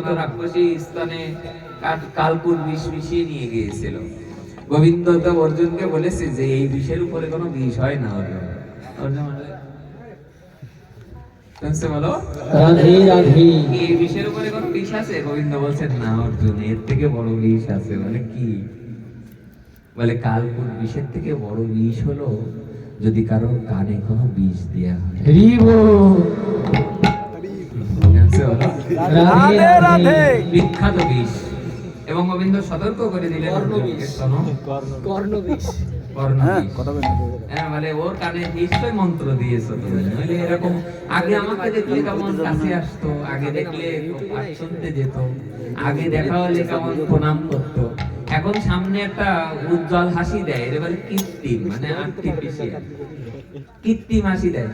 রাক্ষসী স্তনে কাল- কালকুর বিষ মিশিয়ে নিয়ে গিয়েছিল। গোবিন্দ তো অর্জুনকে বলেছে যে এই বিষের উপরে কোনো বিষ হয় না অর্জুন। অর্জুন বলে, বলো? রাধে রাধে। এই বিষের উপরে কোনো বিষ আছে? গোবিন্দ বলছেন না অর্জুন এর থেকে বড় বিষ আছে। মানে কি? বলে কালকুট বিষের থেকে বড় বিষ হলো যদি কারও কানে কোনো বিষ দেয়া হয়? রাধে রাধে বিখ্যাত বিষ। এবং গোবিন্দ সতর্ক করে দিলেন অর্জুনকে, কর্ণ বিষ কর্ণ বিষ। হ্যাঁ, মানে ওর কানে নিশ্চয় মন্ত্র দিয়েছ তুমি এরকম আগে আমাকে দেখলে কেমন কাছে আসতো আগে দেখলে শুনতে যেত। আগে দেখা হলে কেমন প্রণাম করতো। এখন সামনে একটা উজ্জ্বল হাসি দেয় এটা বলে কৃত্রিম মানে আর্টিফিশিয়াল। কৃত্রিম হাসি দেয়?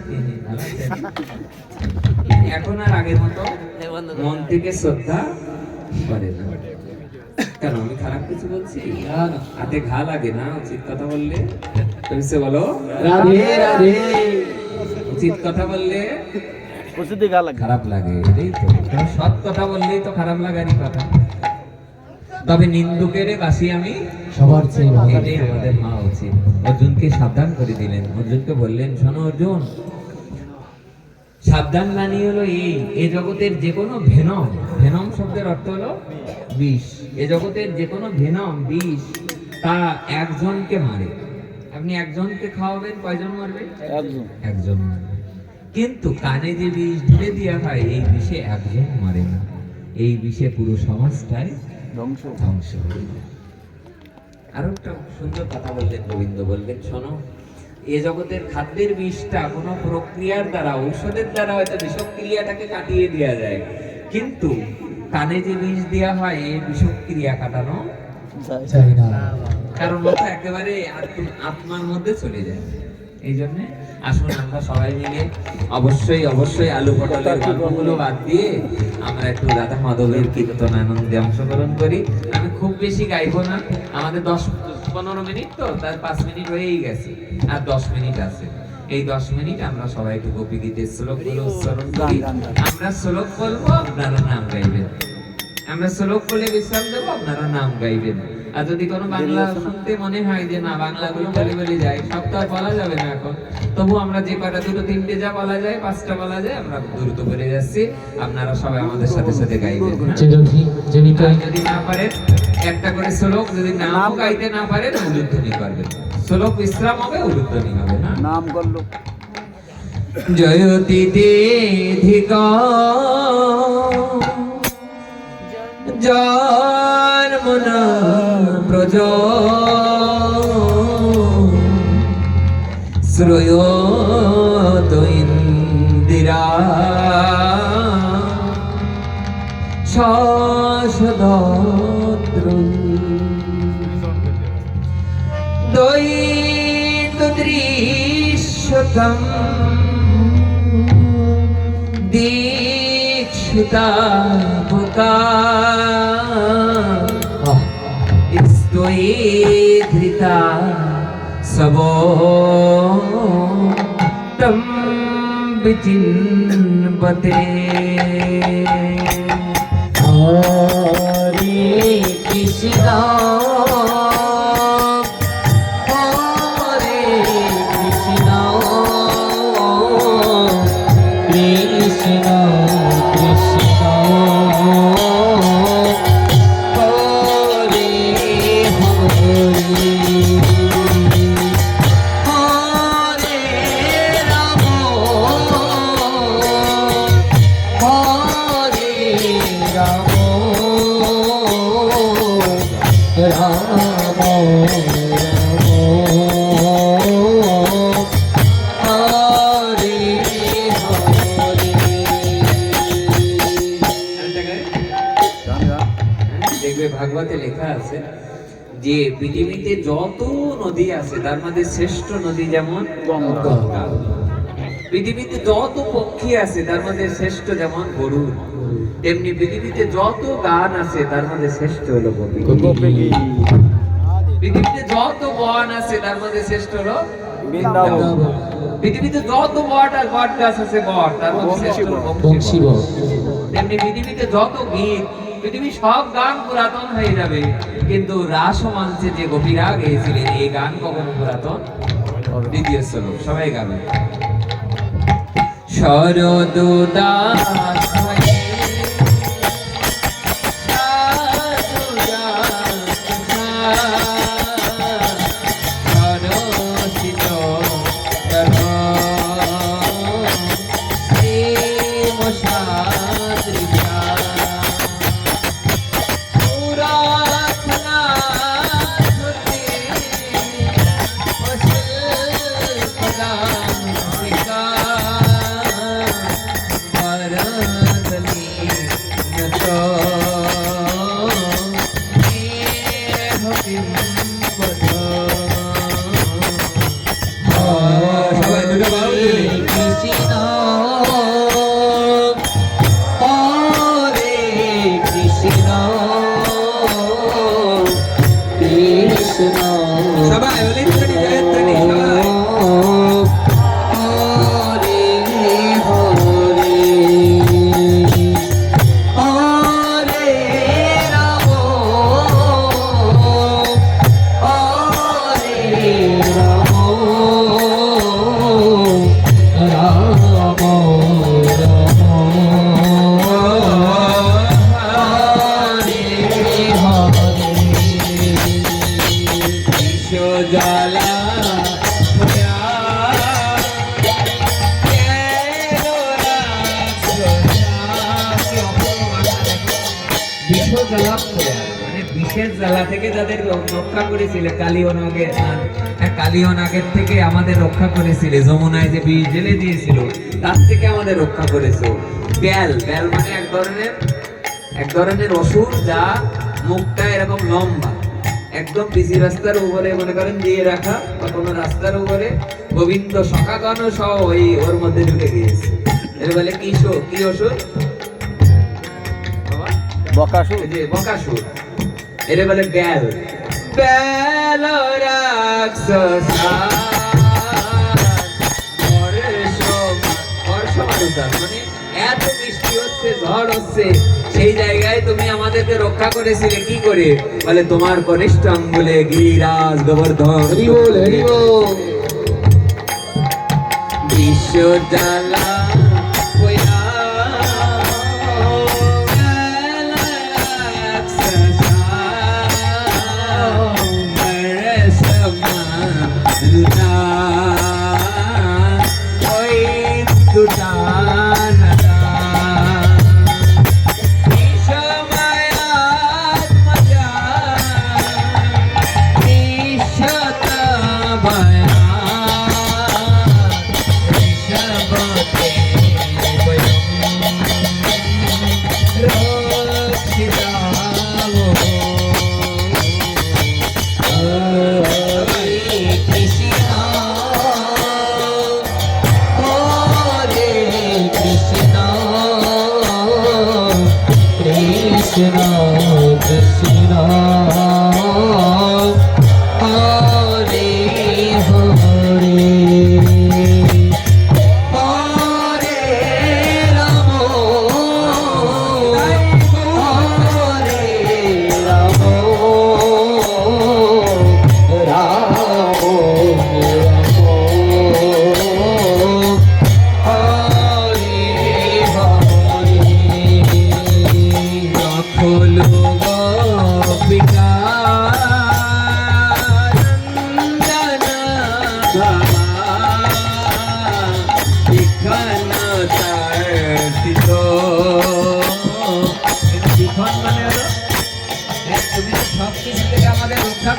এখন আর আগের মতো মন থেকে শ্রদ্ধা করে না। কেন আমি খারাপ কিছু বলছি? হাতে ঘা লাগে না উচিত কথা বললে? তুমি সে বলো। রাধে রাধে। উচিত কথা বললে লাগে। খারাপ লাগে এটাই তো। কারণ সৎ কথা বললেই তো খারাপ লাগারই কথা। তবে নিন্দুকেরে বাসি আমি সবার চেয়ে আমাদের মা উচিত। অর্জুনকে সাবধান করে দিলেন। অর্জুনকে বললেন শোনো অর্জুন সাবধান বাণী হলো এই এ জগতের যে কোনো ভেনম ভেনম শব্দের অর্থ হলো বিষ। এ জগতের যে কোনো ভেনম বিষ তা একজনকে মারে। আপনি একজনকে খাওয়াবেন কয়জন মারবে? একদম একজন মারবে। কিন্তু কানে যে বিষ ঢেলে দেওয়া হয় এই বিষে একজন মারে না। এই বিষে পুরো সমাজটাই ধ্বংস। ধ্বংস হয়ে যায়। আরও একটা সুন্দর কথা বললেন গোবিন্দ বললেন শোনো এ জগতের খাদ্যের বিষটা কোনো প্রক্রিয়ার দ্বারা ঔষধের দ্বারা হয়তো বিষক্রিয়াটাকে কাটিয়ে দেওয়া যায়। কিন্তু কানে যে বিষ দেওয়া হয় এই বিষক্রিয়া কাটানো চাই না। কারণ ওটা একেবারে আত্মার মধ্যে চলে যায়। এই জন্য আসুন আমরা সবাই মিলে অবশ্যই অবশ্যই আলু পটলের গল্পগুলো বাদ দিয়ে আমরা একটু রাধা মাধবের কীর্তন আনন্দে অংশগ্রহণ করি। আমি খুব বেশি গাইবো না। আমাদের দশ পনেরো মিনিট তো তার পাঁচ মিনিট হয়েই গেছে আর দশ মিনিট আছে। এই দশ মিনিট আমরা সবাই একটু গোপী গীতের শ্লোকগুলো উচ্চারণ করি। আমরা শ্লোক বলব আপনারা নাম গাইবেন। আমরা শ্লোক বলে বিশ্রাম দেবো আপনারা নাম গাইবেন। আর যদি কোনো বাংলা শুনতে মনে হয় যে না বাংলা গুলো বলে বলে যায় সব তো বলা যাবে না এখন। তবু আমরা যে কটা দুটো তিনটে যা বলা যায় পাঁচটা বলা যায় আমরা দ্রুত করে যাচ্ছি। আপনারা সবাই আমাদের সাথে সাথে গাইবেন। যদি না পারেন একটা করে শ্লোক যদি নাম গাইতে না পারেন উলুধ্বনি করবেন। শ্লোক বিশ্রাম হবে উলুধ্বনি হবে না? নাম করল জয়তি দেধিকা জন্মন প্রজ। শ্রয়ত দৈতদৃশ্যতম দীক্ষিতা ভূতা স্তয়ে ধৃতা সবো তম বিচিন্বতে হরে কৃষ্ণ ভাগবতে লেখা আছে যে পৃথিবীতে যত নদী আছে তার মধ্যে শ্রেষ্ঠ নদী যেমন গঙ্গা। পৃথিবীতে যত পক্ষী আছে তার মধ্যে শ্রেষ্ঠ যেমন গরুর তেমনি পৃথিবীতে যত গান আছে তার মধ্যে শ্রেষ্ঠ হলো। পৃথিবীতে যত বন আছে তার মধ্যে শ্রেষ্ঠ হলো পৃথিবীতে যত বট আর বট গাছ আছে বট তার মধ্যে শ্রেষ্ঠ হলো। তেমনি পৃথিবীতে যত গীত পৃথিবী সব গান পুরাতন হয়ে যাবে কিন্তু রাস মঞ্চে যে গোপীরা গেয়েছিলেন এই গান কখনো পুরাতন দ্বিতীয় শ্লোক সবাই গাবে শরদুদাস হয়ে যাদের রক্ষা করেছিলে কালীয় নাগের হ্যাঁ, থেকে আমাদের রক্ষা করেছিলে যমুনায় যে বিষ জেলে দিয়েছিল তার থেকে আমাদের রক্ষা করেছ। ব্যাল ব্যাল মানে এক ধরনের এক ধরনের অসুর যা মুখটা এরকম লম্বা একদম পিসি রাস্তার উপরে মনে করেন দিয়ে রাখা বা কোনো রাস্তার উপরে। গোবিন্দ সখাগণ সহ ওই ওর মধ্যে ঢুকে গিয়েছে। এর বলে কি শো কি অসুর? বাবা? বকাসুর। যে বকাসুর। এর বলে ব্যাল ব্যাল রাক্ষসা। মানে এত বৃষ্টি হচ্ছে ঝড় হচ্ছে সেই জায়গায় তুমি আমাদেরকে রক্ষা করেছিলে কি করে? বলে তোমার কনিষ্ঠ আঙ্গুলে গিরিরাজ গোবর্ধন হরিবোল বিশ্ব জ্বালা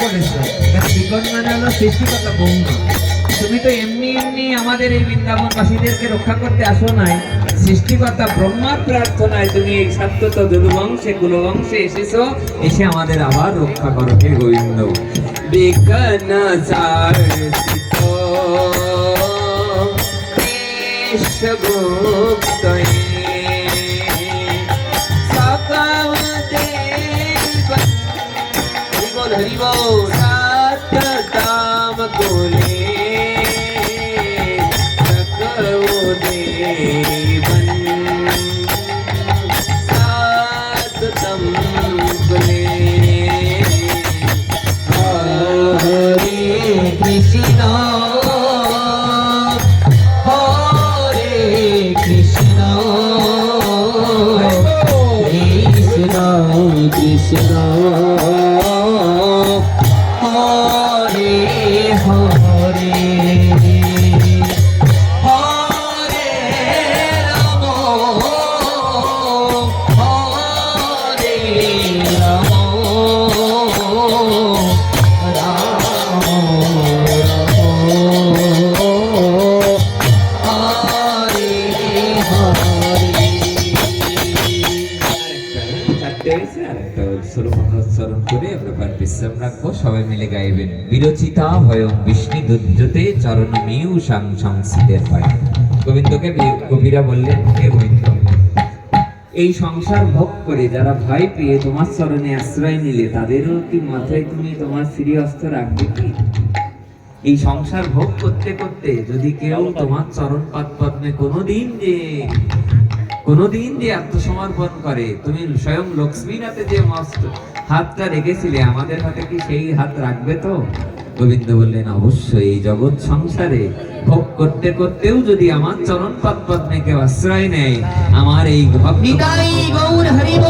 মানে ব্রহ্মা তুমি তো এমনি এমনি আমাদের এই বৃন্দাবনবাসীদেরকে রক্ষা করতে আসো নাই। সৃষ্টিকর্তা ব্রহ্মার প্রার্থনায় তুমি এই সাত্যত যদুবংশে কুলবংশে এসেছ, এসে আমাদের আবার রক্ষা করো হে গোবিন্দ। বিঘ্ন চার্চিত बोल हरि बोल सात दाम गोले देवन सात तम সবাই মিলে গাইবেন। বিরচিতা ভয়ং বিষ্ণু দুর্যতে চরণ মিউ সাং সংসিতের হয় গোবিন্দকে কবিরা বললেন, হে গোবিন্দ, এই সংসার ভোগ করে যারা ভয় পেয়ে তোমার চরণে আশ্রয় নিলে, তাদেরও কি মাথায় তুমি তোমার শ্রী অস্ত্র রাখবে কি? এই সংসার ভোগ করতে করতে যদি কেউ তোমার চরণ পাদ পদ্মে কোনোদিন যে কোনোদিন যে আত্মসমর্পণ করে, তুমি স্বয়ং লক্ষ্মীনাথে যে মস্ত হাতটা রেখেছিলে, আমাদের হাতে কি সেই হাত রাখবে তো? গোবিন্দ বললেন, অবশ্যই এই জগৎ সংসারে ভোগ করতে করতেও যদি আমার চরণ পদ পদ্মে কেউ আশ্রয় নেয়, আমার এই গৌর হরিব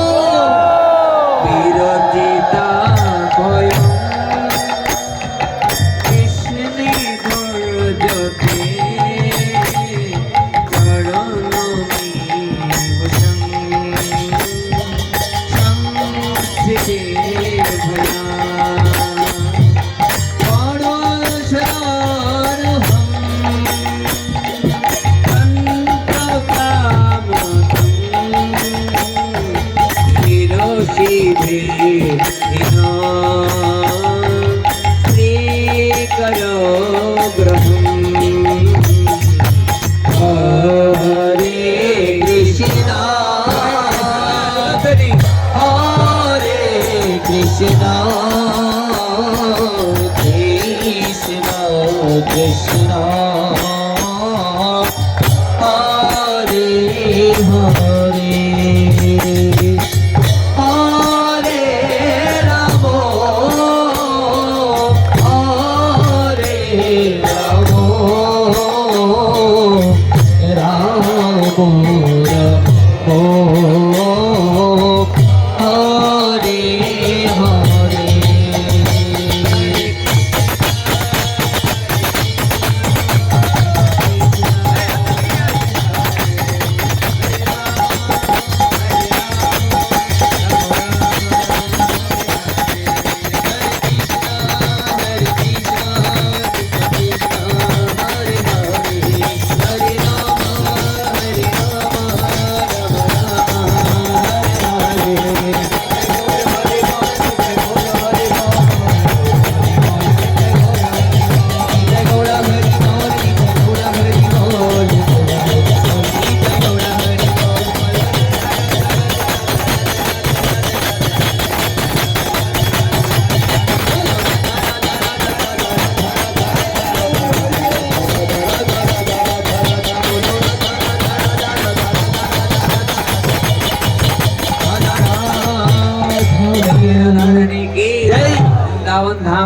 知道。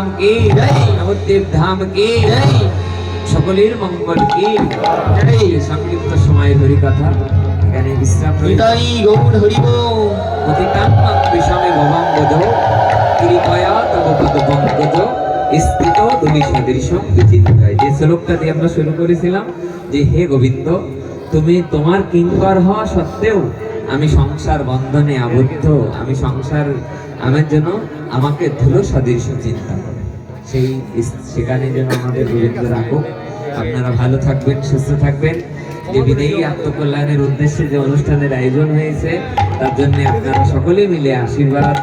ধাম কি নবদ্বীপ ধাম কি সকলের মঙ্গল কি সংক্ষিপ্ত সময় ধরি কথা এখানে বিশ্রাম হৃদয় গৌণ হরিব অতিতাম বিষমে ভবম বোধ কিরিকয়া তব পদ পঙ্কজ স্থিত তুমি সদৃশ বিচিন্তায় যে শ্লোকটা দিয়ে আমরা শুরু করেছিলাম যে হে গোবিন্দ তুমি তোমার কিঙ্কর হওয়া সত্ত্বেও আমি সংসার বন্ধনে আবদ্ধ। আমি সংসার আমার জন্য আমাকে ধুলো সদৃশ চিন্তা সেই সেখানে যেন আমাদের দূরত্ব রাখো আপনারা ভালো থাকবেন, সুস্থ থাকবেন। যে বিদেয়ী আত্মকল্যাণের উদ্দেশ্যে যে অনুষ্ঠানের আয়োজন হয়েছে, তার জন্য আপনারা সকলে মিলে আশীর্বাদ